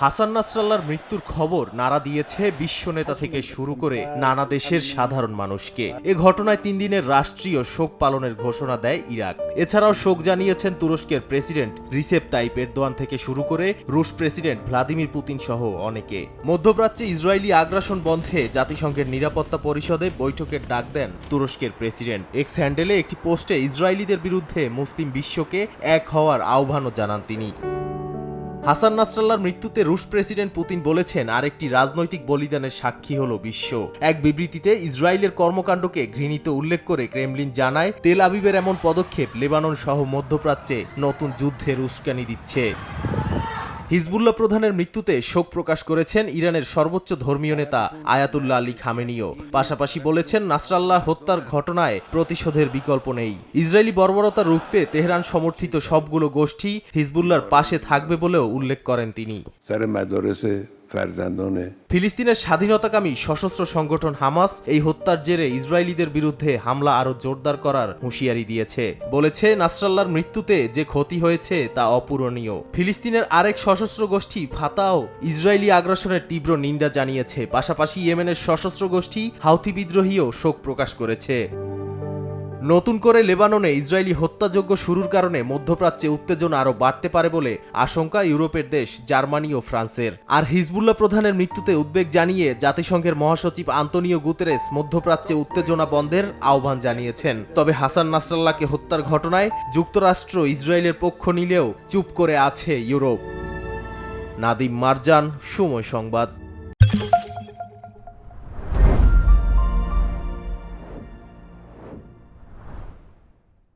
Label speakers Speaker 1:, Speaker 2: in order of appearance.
Speaker 1: হাসান নাসরাল্লার মৃত্যুর খবর নাড়া দিয়েছে বিশ্ব নেতা থেকে শুরু করে নানা দেশের সাধারণ মানুষকে। এ ঘটনায় তিন দিনের রাষ্ট্রীয় শোক পালনের ঘোষণা দেয় ইরাক। এছাড়াও শোক জানিয়েছেন তুরস্কের প্রেসিডেন্ট রিসেপ তাইপ এরদোয়ান থেকে শুরু করে রুশ প্রেসিডেন্ট ভ্লাদিমির পুতিন সহ অনেকে। মধ্যপ্রাচ্যে ইসরায়েলি আগ্রাসন বন্ধে জাতিসংঘের নিরাপত্তা পরিষদে বৈঠকের ডাক দেন তুরস্কের প্রেসিডেন্ট। এক্স হ্যান্ডেলে একটি পোস্টে ইসরায়েলিদের বিরুদ্ধে মুসলিম বিশ্বকে এক হওয়ার আহ্বানও জানান তিনি। হাসান নাসরাল্লার মৃত্যুতে রুশ প্রেসিডেন্ট পুতিন বলেছেন, আরেকটি রাজনৈতিক বলিদানের সাক্ষী হল বিশ্ব। এক বিবৃতিতে ইসরায়েলের কর্মকাণ্ডকে ঘৃণিত উল্লেখ করে ক্রেমলিন জানায়, তেল আবিবের এমন পদক্ষেপ লেবানন সহ মধ্যপ্রাচ্যে নতুন যুদ্ধের উস্কানি দিচ্ছে। হিজবুল্লাহ প্রধানের মৃত্যুতে শোক প্রকাশ করেছেন ইরানের সর্বোচ্চ ধর্মীয় নেতা আয়াতুল্লাহ আলী খামেনিও। পাশাপাশি বলেছেন নাসরাল্লাহ হত্যার ঘটনায় প্রতিশোধের বিকল্প নেই। ইসরায়েলি বর্বরতা রুখতে তেহরান সমর্থিত সবগুলো গোষ্ঠী হিজবুল্লার পাশে থাকবে বলেও উল্লেখ করেন তিনি।
Speaker 2: فرزندان
Speaker 1: ফিলিস্তিনের স্বাধীনতাকামী সশস্ত্র সংগঠন হামাস এই হত্যার জেরে ইসরায়েলিদের বিরুদ্ধে হামলা আরও জোরদার করার হুঁশিয়ারি দিয়েছে বলেছে নাসরাল্লার মৃত্যুতে যে ক্ষতি হয়েছে তা অপূরণীয় ফিলিস্তিনের আরেক সশস্ত্র গোষ্ঠী ফাতাও ইসরায়েলি আগ্রাসনের তীব্র নিন্দা জানিয়েছে পাশাপাশি ইয়েমেনের সশস্ত্র গোষ্ঠী হাউথি বিদ্রোহীও শোক প্রকাশ করেছে নতুন করে লেবাননে ইসরায়েলি হত্যাযজ্ঞ শুরুর কারণে মধ্যপ্রাচ্যে উত্তেজনা আরও বাড়তে পারে বলে আশঙ্কা ইউরোপের দেশ, জার্মানি ও ফ্রান্সের। আর হিজবুল্লাহ প্রধানের মৃত্যুতে উদ্বেগ জানিয়ে জাতিসংঘের মহাসচিব আন্তনিও গুতেরেস মধ্যপ্রাচ্যে উত্তেজনা বন্ধের আহ্বান জানিয়েছেন। তবে হাসান নাসরাল্লাহকে হত্যার ঘটনায় যুক্তরাষ্ট্র ইসরায়েলের পক্ষ নিলেও চুপ করে আছে ইউরোপ। নাদিম মারজান, সময় সংবাদ।